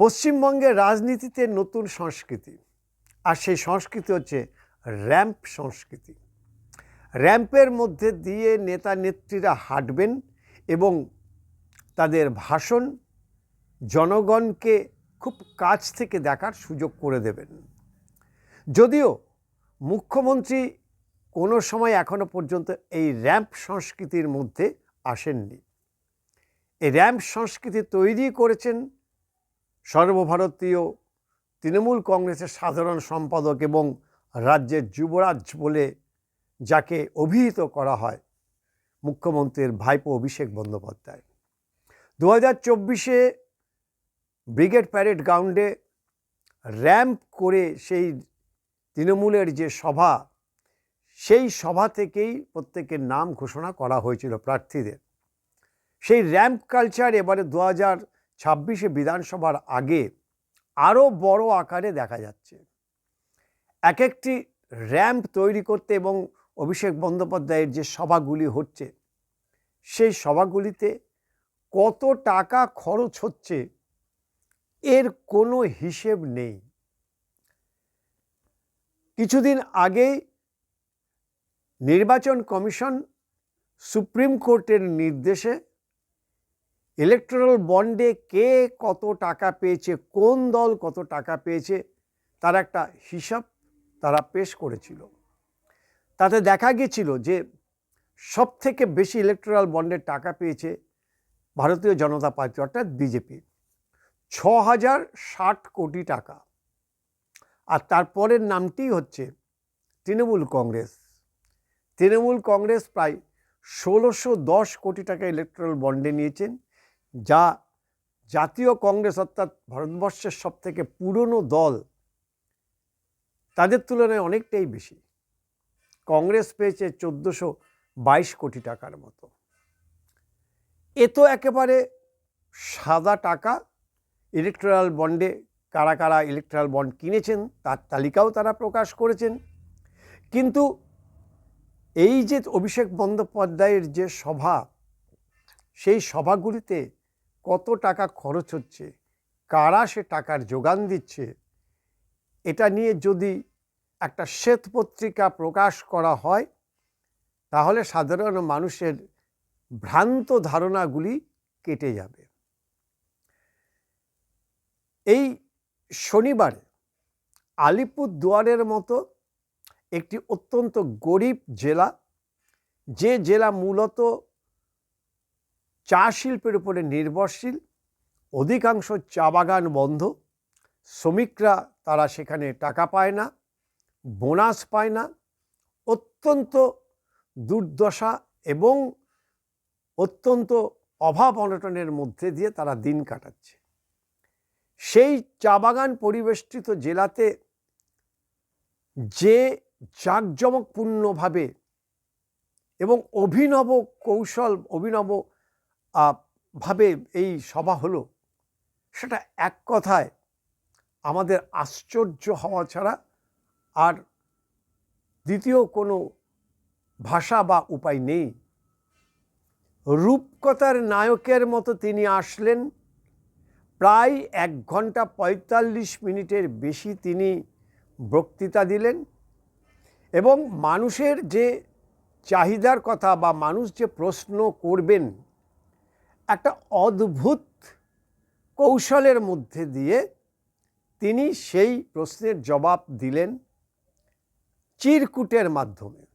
পশ্চিমবঙ্গের রাজনীতিতে নতুন সংস্কৃতি। আর সেই সংস্কৃতি হচ্ছে র্যাম্প সংস্কৃতি। র্যাম্পের মধ্যে দিয়ে নেতা নেত্রীরা হাঁটবেন এবং তাদের ভাষণ জনগণকে খুব কাছ থেকে দেখার সুযোগ করে দেবেন। যদিও মুখ্যমন্ত্রী কোনো সময় এখনও পর্যন্ত এই র্যাম্প সংস্কৃতির মধ্যে আসেননি। এই র্যাম্প সংস্কৃতি তৈরি করেছেন সর্বভারতীয় তৃণমূল কংগ্রেসের সাধারণ সম্পাদক এবং রাজ্যের যুবরাজ বলে যাকে অভিহিত করা হয় মুখ্যমন্ত্রীর ভাইপো অভিষেক বন্দ্যোপাধ্যায়। দু হাজার চব্বিশে ব্রিগেড প্যারেড গ্রাউন্ডে র্যাম্প করে সেই তৃণমূলের যে সভা, সেই সভা থেকেই প্রত্যেকের নাম ঘোষণা করা হয়েছিল প্রার্থীদের। সেই র্যাম্প কালচার এবারে দু হাজার ছাব্বিশে বিধানসভার আগে আরও বড় আকারে দেখা যাচ্ছে। এক একটি র্যাম্প তৈরি করতে এবং অভিষেক বন্দ্যোপাধ্যায়ের যে সভাগুলি হচ্ছে, সেই সভাগুলিতে কত টাকা খরচ হচ্ছে এর কোনো হিসেব নেই। কিছুদিন আগেই নির্বাচন কমিশন সুপ্রিম কোর্টের নির্দেশে ইলেকট্রাল বন্ডে কে কত টাকা পেয়েছে, কোন দল কত টাকা পেয়েছে, তার একটা হিসাব তারা পেশ করেছিল। তাতে দেখা গেছিল যে সব থেকে বেশি ইলেকট্রাল বন্ডের টাকা পেয়েছে ভারতীয় জনতা পার্টি, অর্থাৎ বিজেপি। ছ হাজার ষাট কোটি টাকা। আর তারপরের নামটি হচ্ছে তৃণমূল কংগ্রেস। তৃণমূল কংগ্রেস প্রায় ষোলোশো দশ কোটি টাকা ইলেকট্রাল বন্ডে নিয়েছেন। যা জাতীয় কংগ্রেস অর্থাৎ ভারতবর্ষের সব থেকে পুরনো দল, তাদের তুলনায় অনেকটাই বেশি। কংগ্রেস পেয়েছে চোদ্দোশো বাইশ কোটি টাকার মতো। এ তো একেবারে সাদা টাকা। ইলেকট্রাল বন্ডে কারা কারা ইলেকট্রাল বন্ড কিনেছেন, তার তালিকাও তারা প্রকাশ করেছেন। কিন্তু এই যে অভিষেক বন্দ্যোপাধ্যায়ের যে সভা, সেই সভাগুলিতে কত টাকা খরচ হচ্ছে? কারা সে টাকার যোগান দিচ্ছে? এটা নিয়ে যদি একটা শ্বেত পত্রিকা প্রকাশ করা হয়, তাহলে সাধারণ মানুষের ভ্রান্ত ধারণাগুলি কেটে যাবে। এই শনিবারে আলিপুরদুয়ারের মতো একটি অত্যন্ত গরিব জেলা, যে জেলা মূলত চা শিল্পের উপরে নির্ভরশীল, অধিকাংশ চা বাগান বন্ধ, শ্রমিকরা তারা সেখানে টাকা পায় না, বোনাস পায় না, অত্যন্ত দুর্দশা এবং অত্যন্ত অভাব অনটনের মধ্যে দিয়ে তারা দিন কাটাচ্ছে। সেই চা বাগান পরিবেষ্টিত জেলাতে যে জাঁকজমকপূর্ণভাবে এবং অভিনব কৌশল, অভিনব ভাবে এই সভা হলো, সেটা এক কথায় আমাদের আশ্চর্য হওয়া ছাড়া আর দ্বিতীয় কোনো ভাষা বা উপায় নেই। রূপকথার নায়কের মতো তিনি আসলেন, প্রায় এক ঘণ্টা পঁয়তাল্লিশ মিনিটের বেশি তিনি বক্তৃতা দিলেন এবং মানুষের যে চাহিদার কথা বা মানুষ যে প্রশ্ন করবেন একটা অদ্ভুত কৌশলের মধ্যে দিয়ে তিনি সেই প্রশ্নের জবাব দিলেন চিরকুটের মাধ্যমে।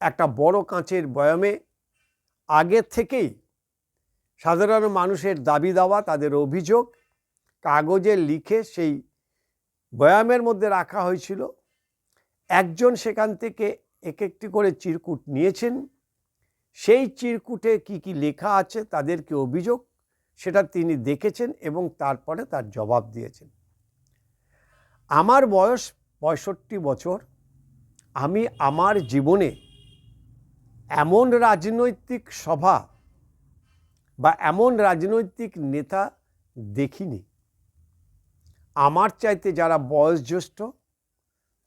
একটা বড় কাঁচের বয়ামে আগে থেকেই সাধারণ মানুষের দাবি দাওয়া, তাদের অভিযোগ, কাগজে লিখে সেই বয়ামের মধ্যে রাখা হয়েছিল। একজন সেখান থেকে এক একটি করে চিরকুট নিয়েছেন। সেই চিরকুটে কি কি লেখা আছে তাদেরকে অভিযোগ, সেটা তিনি দেখেছেন এবং তারপরে তার জবাব দিয়েছেন। আমার বয়স পঁয়ষট্টি বছর, আমি আমার জীবনে এমন রাজনৈতিক সভা বা এমন রাজনৈতিক নেতা দেখিনি। আমার চাইতে যারা বয়োজ্যেষ্ঠ,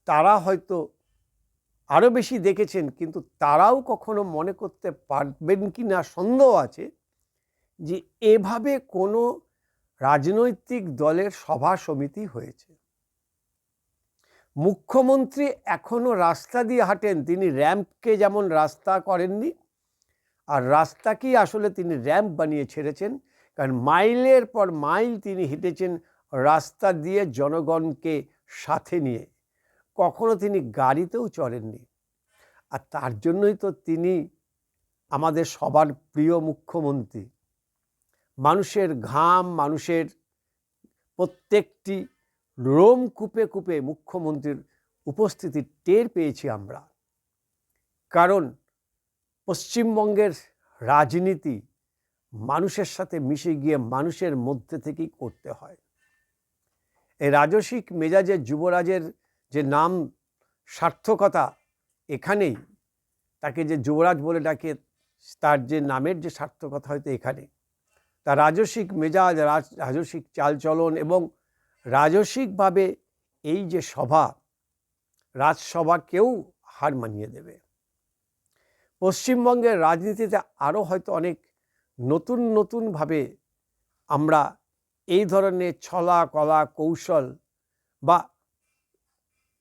তারা হয়তো আরও বেশি দেখেছেন, কিন্তু তারাও কখনো মনে করতে পারবেন কি না সন্দেহ আছে যে এভাবে কোনো রাজনৈতিক দলের সভা সমিতি হয়েছে। মুখ্যমন্ত্রী এখনও রাস্তা দিয়ে হাঁটেন, তিনি র্যাম্পকে যেমন রাস্তা করেননি, আর রাস্তাকেই আসলে তিনি র্যাম্প বানিয়ে ছেড়েছেন, কারণ মাইলের পর মাইল তিনি হেঁটেছেন রাস্তা দিয়ে জনগণকে সাথে নিয়ে। কখনো তিনি গাড়িতেও চড়েননি। আর তার জন্যই তো তিনি আমাদের সবার প্রিয় মুখ্যমন্ত্রী। মানুষের ঘাম, মানুষের প্রত্যেকটি রোম কূপে কূপে মুখ্যমন্ত্রীর উপস্থিতি টের পেয়েছি আমরা। কারণ পশ্চিমবঙ্গের রাজনীতি মানুষের সাথে মিশে গিয়ে মানুষের মধ্যে থেকেই করতে হয়। এই রাজসিক মেজাজের যুবরাজের যে নাম সার্থকতা এখানেই, তাকে যে যুবরাজ বলে ডাকে, তার যে নামের যে সার্থকতা হয়তো এখানে। তার রাজসিক মেজাজ, রাজ- রাজসিক চালচলন এবং রাজসিকভাবে এই যে সভা রাজসভাকেও হার মানিয়ে দেবে। পশ্চিমবঙ্গের রাজনীতিতে আরও হয়তো অনেক নতুন নতুনভাবে আমরা এই ধরনের ছলা কলা কৌশল বা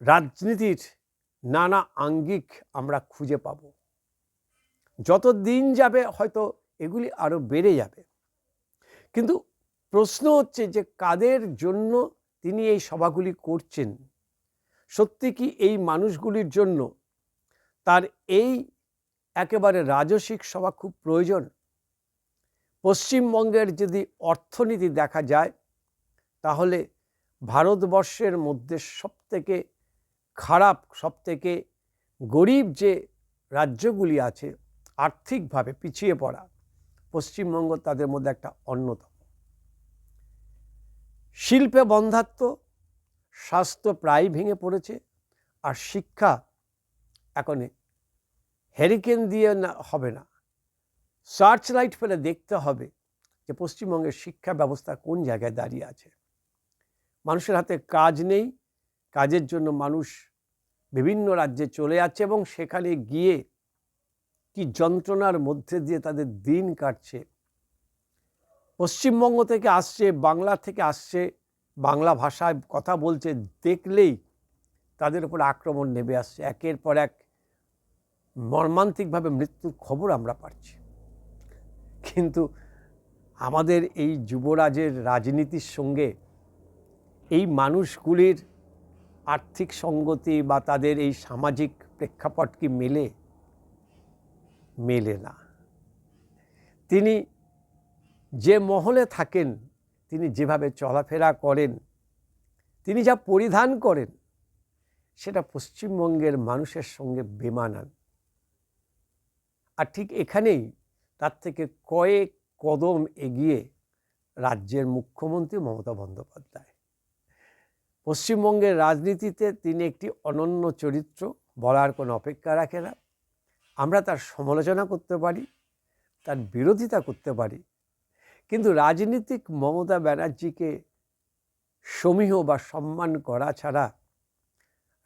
রাজনীতির নানা আঙ্গিক আমরা খুঁজে পাব। যত দিন যাবে হয়তো এগুলি আরও বেড়ে যাবে। কিন্তু প্রশ্ন হচ্ছে যে কাদের জন্য তিনি এই সভাগুলি করছেন? সত্যি কি এই মানুষগুলির জন্য? তার এই একেবারে রাজসিক সভা খুব প্রয়োজন? পশ্চিমবঙ্গের যদি অর্থনীতি দেখা যায়, তাহলে ভারতবর্ষের মধ্যে সবথেকে খারাপ, সবথেকে গরিব যে রাজ্যগুলি আছে, আর্থিকভাবে পিছিয়ে পড়া, পশ্চিমবঙ্গ তাদের মধ্যে একটা অন্যতম। শিল্পে বন্ধাত্ম, স্বাস্থ্য প্রায় ভেঙে পড়েছে, আর শিক্ষা এখন হ্যারিকেন দিয়ে না, হবে না। সার্চ লাইট ফেলে দেখতে হবে যে পশ্চিমবঙ্গের শিক্ষা ব্যবস্থা কোন জায়গায় দাঁড়িয়ে আছে। মানুষের হাতে কাজ নেই, কাজের জন্য মানুষ বিভিন্ন রাজ্যে চলে যাচ্ছে এবং সেখানে গিয়ে কি যন্ত্রণার মধ্যে দিয়ে তাদের দিন কাটছে। পশ্চিমবঙ্গ থেকে আসছে, বাংলা থেকে আসছে, বাংলা ভাষায় কথা বলছে, দেখলেই তাদের উপর আক্রমণ নেমে আসছে। একের পর এক মর্মান্তিকভাবে মৃত্যুর খবর আমরা পাচ্ছি। কিন্তু আমাদের এই যুবরাজের রাজনীতির সঙ্গে এই মানুষগুলির আর্থিক সঙ্গতি বা তাদের এই সামাজিক প্রেক্ষাপট কি মেলে? মেলে না। তিনি যে মহলে থাকেন, তিনি যেভাবে চলাফেরা করেন, তিনি যা পরিধান করেন, সেটা পশ্চিমবঙ্গের মানুষের সঙ্গে বেমানান। আর ঠিক এখানেই তার থেকে কয়েক কদম এগিয়ে রাজ্যের মুখ্যমন্ত্রী মমতা বন্দ্যোপাধ্যায়। পশ্চিমবঙ্গের রাজনীতিতে তিনি একটি অনন্য চরিত্র বলার কোনো অপেক্ষা রাখে না। আমরা তার সমালোচনা করতে পারি, তার বিরোধিতা করতে পারি, কিন্তু রাজনীতিক মমতা ব্যানার্জিকে সমীহ বা সম্মান করা ছাড়া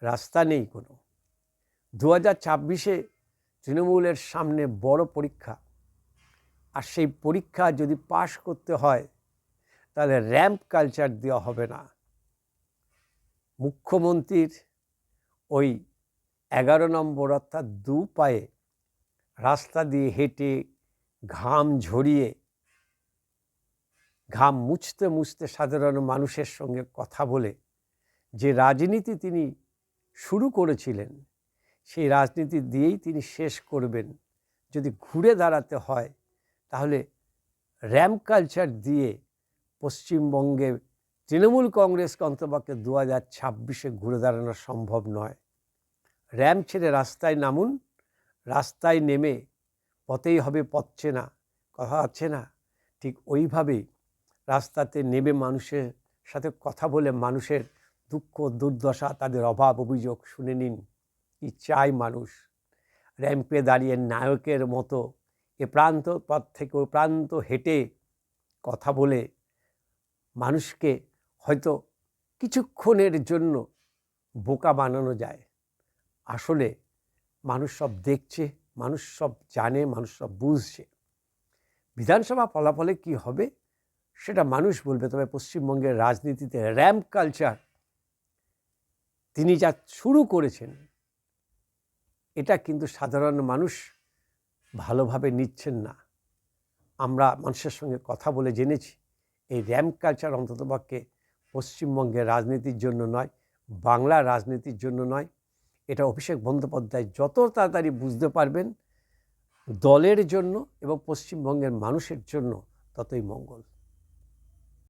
রাস্তা নেই কোনো। দু হাজার ছাব্বিশে তৃণমূলের সামনে বড় পরীক্ষা, আর সেই পরীক্ষা যদি পাশ করতে হয়, তাহলে র্যাম্প কালচার দেওয়া হবে না। মুখ্যমন্ত্রীর ওই এগারো নম্বর অর্থাৎ দু পায়ে রাস্তা দিয়ে হেঁটে ঘাম ঝরিয়ে, ঘাম মুছতে মুছতে সাধারণ মানুষের সঙ্গে কথা বলে যে রাজনীতি তিনি শুরু করেছিলেন, সেই রাজনীতি দিয়েই তিনি শেষ করবেন। যদি ঘুরে দাঁড়াতে হয়, তাহলে র্যাম্প কালচার দিয়ে পশ্চিমবঙ্গে তৃণমূল কংগ্রেসকে অন্তপক্ষে দু হাজার ছাব্বিশে ঘুরে দাঁড়ানো সম্ভব নয়। র্যাম্প ছেড়ে রাস্তায় নামুন, রাস্তায় নেমে পথেই হবে পথছে না কথা আছে না ঠিক ওইভাবেই রাস্তাতে নেমে মানুষের সাথে কথা বলে মানুষের দুঃখ, দুর্দশা, তাদের অভাব, অভিযোগ শুনে নিন, কি চায় মানুষ? র্যাম্পে দাঁড়িয়ে নায়কের মতো এ প্রান্ত পথ থেকে ও প্রান্ত হেঁটে কথা বলে মানুষকে হয়তো কিছুক্ষণের জন্য বোকা বানানো যায়। আসলে মানুষ সব দেখছে, মানুষ সব জানে, মানুষ সব বুঝছে। বিধানসভা ফলাফলে কি হবে সেটা মানুষ বলবে, তবে পশ্চিমবঙ্গের রাজনীতিতে র্যাম্প কালচার তিনি যা শুরু করেছেন, এটা কিন্তু সাধারণ মানুষ ভালোভাবে নিচ্ছেন না। আমরা মানুষের সঙ্গে কথা বলে জেনেছি, এই র্যাম্প কালচার অন্ততপক্ষে পশ্চিমবঙ্গের রাজনীতির জন্য নয়, বাংলা রাজনীতির জন্য নয়। এটা অভিষেক বন্দ্যোপাধ্যায় যত তাড়াতাড়ি বুঝতে পারবেন, দলের জন্য এবং পশ্চিমবঙ্গের মানুষের জন্য ততই মঙ্গল।